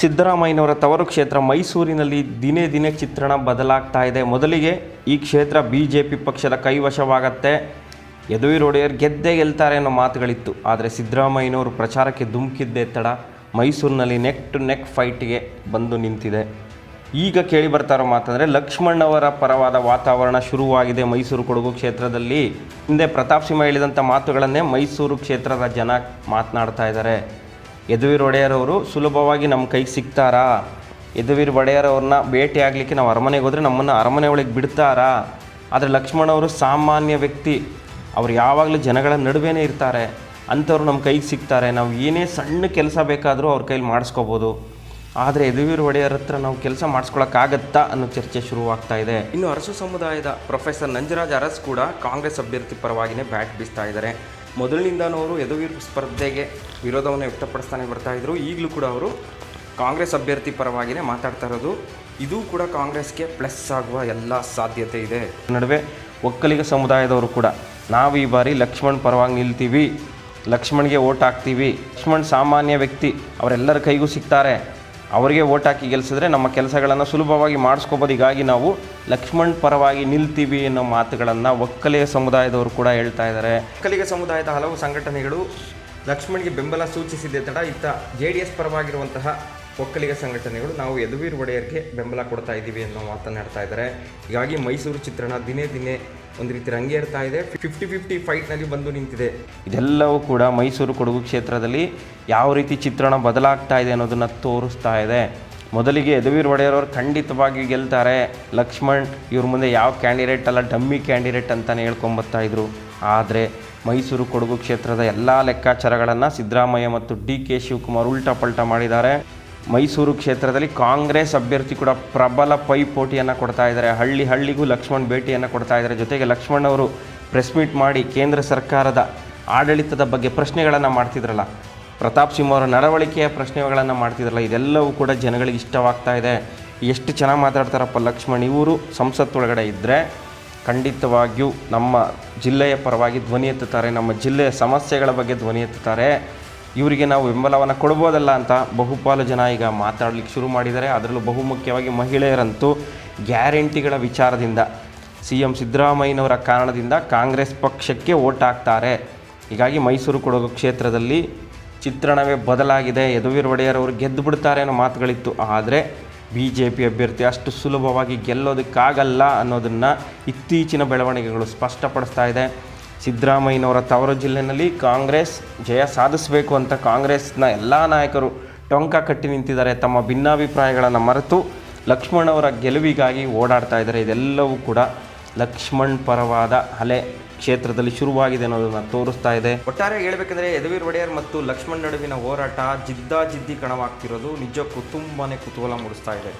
ಸಿದ್ದರಾಮಯ್ಯನವರ ತವರು ಕ್ಷೇತ್ರ ಮೈಸೂರಿನಲ್ಲಿ ದಿನೇ ದಿನೇ ಚಿತ್ರಣ ಬದಲಾಗ್ತಾ ಇದೆ. ಮೊದಲಿಗೆ ಈ ಕ್ಷೇತ್ರ ಬಿ ಜೆ ಪಿ ಪಕ್ಷದ ಕೈವಶವಾಗತ್ತೆ. ಯದುವೀರ್ ಒಡೆಯರ್ ಗೆದ್ದೇ ಗೆಲ್ತಾರೆ ಅನ್ನೋ ಮಾತುಗಳಿತ್ತು. ಆದರೆ ಸಿದ್ದರಾಮಯ್ಯನವರು ಪ್ರಚಾರಕ್ಕೆ ಧುಮುಕಿದ್ದೇ ತಡ ಮೈಸೂರಿನಲ್ಲಿ ನೆಕ್ ಟು ನೆಕ್ ಫೈಟ್ಗೆ ಬಂದು ನಿಂತಿದೆ. ಈಗ ಕೇಳಿ ಬರ್ತಾರೋ ಮಾತಂದರೆ ಲಕ್ಷ್ಮಣ್ಣವರ ಪರವಾದ ವಾತಾವರಣ ಶುರುವಾಗಿದೆ ಮೈಸೂರು ಕೊಡಗು ಕ್ಷೇತ್ರದಲ್ಲಿ. ಹಿಂದೆ ಪ್ರತಾಪ್ ಸಿಂಹ ಹೇಳಿದಂಥ ಮಾತುಗಳನ್ನೇ ಮೈಸೂರು ಕ್ಷೇತ್ರದ ಜನ ಮಾತನಾಡ್ತಾ ಇದ್ದಾರೆ. ಯದುವೀರ್ ಒಡೆಯರ್ ಅವರು ಸುಲಭವಾಗಿ ನಮ್ಮ ಕೈಗೆ ಸಿಗ್ತಾರಾ? ಯದುವೀರ್ ಒಡೆಯರವ್ರನ್ನ ಭೇಟಿ ಆಗಲಿಕ್ಕೆ ನಾವು ಅರಮನೆಗೆ ಹೋದರೆ ನಮ್ಮನ್ನು ಅರಮನೆ ಒಳಗೆ ಬಿಡ್ತಾರಾ? ಆದರೆ ಲಕ್ಷ್ಮಣ್ ಅವರು ಸಾಮಾನ್ಯ ವ್ಯಕ್ತಿ. ಅವ್ರು ಯಾವಾಗಲೂ ಜನಗಳ ನಡುವೆನೇ ಇರ್ತಾರೆ. ಅಂಥವ್ರು ನಮ್ಮ ಕೈಗೆ ಸಿಗ್ತಾರೆ. ನಾವು ಏನೇ ಸಣ್ಣ ಕೆಲಸ ಬೇಕಾದರೂ ಅವ್ರ ಕೈಲಿ ಮಾಡಿಸ್ಕೋಬೋದು. ಆದರೆ ಯದುವೀರ್ ಒಡೆಯರ್ ಹತ್ರ ನಾವು ಕೆಲಸ ಮಾಡಿಸ್ಕೊಳಕ್ಕಾಗತ್ತಾ ಅನ್ನೋ ಚರ್ಚೆ ಶುರುವಾಗ್ತಾ ಇದೆ. ಇನ್ನು ಅರಸು ಸಮುದಾಯದ ಪ್ರೊಫೆಸರ್ ನಂಜರಾಜ್ ಅರಸ್ ಕೂಡ ಕಾಂಗ್ರೆಸ್ ಅಭ್ಯರ್ಥಿ ಪರವಾಗಿನೇ ಬ್ಯಾಟ್ ಬೀಸ್ತಾ ಇದ್ದಾರೆ. ಮೊದಲಿನಿಂದನೂ ಅವರು ಯದುವೀರ್ ಸ್ಪರ್ಧೆಗೆ ವಿರೋಧವನ್ನು ವ್ಯಕ್ತಪಡಿಸ್ತಾನೆ ಬರ್ತಾ ಇದ್ರು. ಈಗಲೂ ಕೂಡ ಅವರು ಕಾಂಗ್ರೆಸ್ ಅಭ್ಯರ್ಥಿ ಪರವಾಗಿನೇ ಮಾತಾಡ್ತಾ ಇರೋದು. ಇದು ಕೂಡ ಕಾಂಗ್ರೆಸ್ಗೆ ಪ್ಲಸ್ ಆಗುವ ಎಲ್ಲ ಸಾಧ್ಯತೆ ಇದೆ. ನಡುವೆ ಒಕ್ಕಲಿಗ ಸಮುದಾಯದವರು ಕೂಡ, ನಾವು ಈ ಬಾರಿ ಲಕ್ಷ್ಮಣ್ ಪರವಾಗಿ ನಿಲ್ತೀವಿ, ಲಕ್ಷ್ಮಣ್ಗೆ ಓಟ್ ಹಾಕ್ತೀವಿ, ಲಕ್ಷ್ಮಣ್ ಸಾಮಾನ್ಯ ವ್ಯಕ್ತಿ, ಅವರೆಲ್ಲರ ಕೈಗೂ ಸಿಗ್ತಾರೆ. ಅವರಿಗೆ ಓಟ್ ಹಾಕಿ ಗೆಲ್ಲಿಸಿದ್ರೆ ನಮ್ಮ ಕೆಲಸಗಳನ್ನು ಸುಲಭವಾಗಿ ಮಾಡಿಸ್ಕೋಬೋದು. ಹೀಗಾಗಿ ನಾವು ಲಕ್ಷ್ಮಣ್ ಪರವಾಗಿ ನಿಲ್ತೀವಿ ಅನ್ನೋ ಮಾತುಗಳನ್ನು ಒಕ್ಕಲಿಗ ಸಮುದಾಯದವರು ಕೂಡ ಹೇಳ್ತಾ ಇದ್ದಾರೆ ಒಕ್ಕಲಿಗ ಸಮುದಾಯದ ಹಲವು ಸಂಘಟನೆಗಳು ಲಕ್ಷ್ಮಣ್ಗೆ ಬೆಂಬಲ ಸೂಚಿಸಿದೆ. ತಡ ಇತ್ತ ಜೆ ಡಿ ಎಸ್ ಪರವಾಗಿರುವಂತಹ ಒಕ್ಕಲಿಗ ಸಂಘಟನೆಗಳು ನಾವು ಯದುವೀರ್ ಒಡೆಯರ್ಗೆ ಬೆಂಬಲ ಕೊಡ್ತಾ ಇದ್ದೀವಿ ಅನ್ನೋ ಮಾತನಾಡ್ತಾ ಇದ್ದಾರೆ. ಹೀಗಾಗಿ ಮೈಸೂರು ಚಿತ್ರಣ ದಿನೇ ದಿನೇ ಒಂದು ರೀತಿ ರಂಗೇರ್ತಾ ಇದೆ. ಫಿಫ್ಟಿ ಫಿಫ್ಟಿ ಫೈಟ್ನಲ್ಲಿ ಬಂದು ನಿಂತಿದೆ. ಇದೆಲ್ಲವೂ ಕೂಡ ಮೈಸೂರು ಕೊಡಗು ಕ್ಷೇತ್ರದಲ್ಲಿ ಯಾವ ರೀತಿ ಚಿತ್ರಣ ಬದಲಾಗ್ತಾ ಇದೆ ಅನ್ನೋದನ್ನು ತೋರಿಸ್ತಾ ಇದೆ. ಮೊದಲಿಗೆ ಯದುವೀರ್ ಒಡೆಯರವರು ಖಂಡಿತವಾಗಿ ಗೆಲ್ತಾರೆ. ಲಕ್ಷ್ಮಣ್ ಇವ್ರ ಮುಂದೆ ಯಾವ ಕ್ಯಾಂಡಿಡೇಟ್ ಅಲ್ಲ, ಡಮ್ಮಿ ಕ್ಯಾಂಡಿಡೇಟ್ ಅಂತಲೇ ಹೇಳ್ಕೊಂಬತ್ತಾ ಇದ್ರು. ಆದರೆ ಮೈಸೂರು ಕೊಡಗು ಕ್ಷೇತ್ರದ ಎಲ್ಲ ಲೆಕ್ಕಾಚಾರಗಳನ್ನು ಸಿದ್ದರಾಮಯ್ಯ ಮತ್ತು ಡಿ ಕೆ ಶಿವಕುಮಾರ್ ಉಲ್ಟಾ ಪಲ್ಟಾ ಮಾಡಿದ್ದಾರೆ. ಮೈಸೂರು ಕ್ಷೇತ್ರದಲ್ಲಿ ಕಾಂಗ್ರೆಸ್ ಅಭ್ಯರ್ಥಿ ಕೂಡ ಪ್ರಬಲ ಪೈಪೋಟಿಯನ್ನು ಕೊಡ್ತಾ ಇದ್ದಾರೆ. ಹಳ್ಳಿ ಹಳ್ಳಿಗೂ ಲಕ್ಷ್ಮಣ್ ಭೇಟಿಯನ್ನು ಕೊಡ್ತಾ ಇದ್ದಾರೆ. ಜೊತೆಗೆ ಲಕ್ಷ್ಮಣ್ ಅವರು ಪ್ರೆಸ್ ಮೀಟ್ ಮಾಡಿ ಕೇಂದ್ರ ಸರ್ಕಾರದ ಆಡಳಿತದ ಬಗ್ಗೆ ಪ್ರಶ್ನೆಗಳನ್ನು ಮಾಡ್ತಿದ್ರಲ್ಲ. ಪ್ರತಾಪ್ ಸಿಂಹ ಅವರ ನಡವಳಿಕೆಯ ಪ್ರಶ್ನೆಗಳನ್ನು ಮಾಡ್ತಿದ್ರಲ್ಲ. ಇದೆಲ್ಲವೂ ಕೂಡ ಜನಗಳಿಗೆ ಇಷ್ಟವಾಗ್ತಾ ಇದೆ. ಎಷ್ಟು ಚೆನ್ನಾಗಿ ಮಾತಾಡ್ತಾರಪ್ಪ ಲಕ್ಷ್ಮಣ್. ಇವರು ಸಂಸತ್ತೊಳಗಡೆ ಇದ್ದರೆ ಖಂಡಿತವಾಗಿಯೂ ನಮ್ಮ ಜಿಲ್ಲೆಯ ಪರವಾಗಿ ಧ್ವನಿ ಎತ್ತುತ್ತಾರೆ. ನಮ್ಮ ಜಿಲ್ಲೆಯ ಸಮಸ್ಯೆಗಳ ಬಗ್ಗೆ ಧ್ವನಿ ಎತ್ತುತ್ತಾರೆ. ಇವರಿಗೆ ನಾವು ಬೆಂಬಲವನ್ನು ಕೊಡ್ಬೋದಲ್ಲ ಅಂತ ಬಹುಪಾಲು ಜನ ಈಗ ಮಾತಾಡಲಿಕ್ಕೆ ಶುರು ಮಾಡಿದ್ದಾರೆ. ಅದರಲ್ಲೂ ಬಹುಮುಖ್ಯವಾಗಿ ಮಹಿಳೆಯರಂತೂ ಗ್ಯಾರಂಟಿಗಳ ವಿಚಾರದಿಂದ ಸಿ ಎಂ ಸಿದ್ದರಾಮಯ್ಯನವರ ಕಾರಣದಿಂದ ಕಾಂಗ್ರೆಸ್ ಪಕ್ಷಕ್ಕೆ ಓಟ್ ಹಾಕ್ತಾರೆ. ಹೀಗಾಗಿ ಮೈಸೂರು ಕೊಡಗು ಕ್ಷೇತ್ರದಲ್ಲಿ ಚಿತ್ರಣವೇ ಬದಲಾಗಿದೆ. ಯದುವೀರ್ ಒಡೆಯರ್ ಅವರು ಗೆದ್ದು ಬಿಡ್ತಾರೆ ಅನ್ನೋ ಮಾತುಗಳಿತ್ತು. ಆದರೆ ಬಿ ಜೆ ಪಿ ಅಭ್ಯರ್ಥಿ ಅಷ್ಟು ಸುಲಭವಾಗಿ ಗೆಲ್ಲೋದಕ್ಕಾಗಲ್ಲ ಅನ್ನೋದನ್ನು ಇತ್ತೀಚಿನ ಬೆಳವಣಿಗೆಗಳು ಸ್ಪಷ್ಟಪಡಿಸ್ತಾ ಇದೆ. ಸಿದ್ದರಾಮಯ್ಯನವರ ತವರು ಜಿಲ್ಲೆಯಲ್ಲಿ ಕಾಂಗ್ರೆಸ್ ಜಯ ಸಾಧಿಸಬೇಕು ಅಂತ ಕಾಂಗ್ರೆಸ್ನ ಎಲ್ಲ ನಾಯಕರು ಟೊಂಕ ಕಟ್ಟಿ ನಿಂತಿದ್ದಾರೆ. ತಮ್ಮ ಭಿನ್ನಾಭಿಪ್ರಾಯಗಳನ್ನು ಮರೆತು ಲಕ್ಷ್ಮಣ್ ಅವರ ಗೆಲುವಿಗಾಗಿ ಓಡಾಡ್ತಾ ಇದ್ದಾರೆ. ಇದೆಲ್ಲವೂ ಕೂಡ ಲಕ್ಷ್ಮಣ್ ಪರವಾದ ಅಲೆ ಕ್ಷೇತ್ರದಲ್ಲಿ ಶುರುವಾಗಿದೆ ಅನ್ನೋದನ್ನು ತೋರಿಸ್ತಾ ಇದೆ. ಒಟ್ಟಾರೆ ಹೇಳಬೇಕಂದ್ರೆ ಯದುವೀರ್ ಒಡೆಯರ್ ಮತ್ತು ಲಕ್ಷ್ಮಣ್ ನಡುವಿನ ಹೋರಾಟ ಜಿದ್ದಾಜಿದ್ದಿ ಕಣವಾಗ್ತಿರೋದು ನಿಜಕ್ಕೂ ತುಂಬಾ ಕುತೂಹಲ ಮೂಡಿಸ್ತಾ ಇದೆ.